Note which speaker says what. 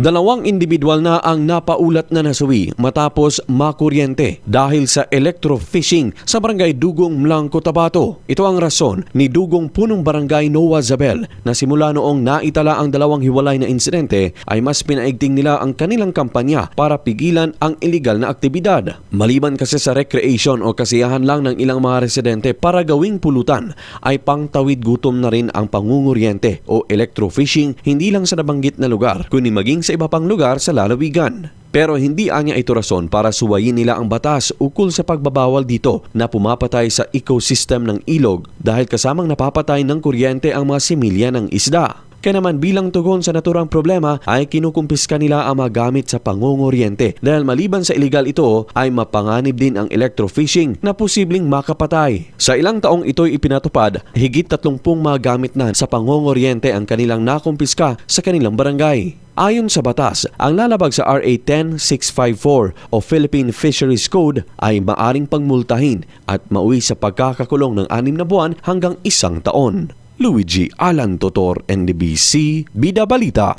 Speaker 1: Dalawang individual na ang napaulat na nasuwi matapos makuryente dahil sa electrofishing sa barangay Dugong Mlangco, Tabato. Ito ang rason ni Dugong Punong Barangay Noah Zabel na simula noong naitala ang dalawang hiwalay na insidente ay mas pinaigting nila ang kanilang kampanya para pigilan ang illegal na aktibidad. Maliban kasi sa recreation o kasiyahan lang ng ilang mga residente para gawing pulutan ay pangtawid gutom na rin ang pangunguryente o electrofishing hindi lang sa nabanggit na lugar kundi maging sa iba pang lugar sa lalawigan. Pero hindi anya ito rason para suwayin nila ang batas ukol sa pagbabawal dito na pumapatay sa ecosystem ng ilog dahil kasamang napapatay ng kuryente ang mga similya ng isda. Kaya naman bilang tugon sa naturang problema ay kinukumpiska nila ang mga gamit sa pangunguryente dahil maliban sa illegal ito ay mapanganib din ang electrofishing na posibleng makapatay. Sa ilang taong ito'y ipinatupad, higit 30 mga gamit na sa pangunguryente ang kanilang nakumpiska sa kanilang barangay. Ayon sa batas, ang lalabag sa RA 10654 o Philippine Fisheries Code ay maaring pagmultahin at mauwi sa pagkakakulong ng anim na buwan hanggang isang taon. Luigi Alan Totor, NDBC, Bida Balita.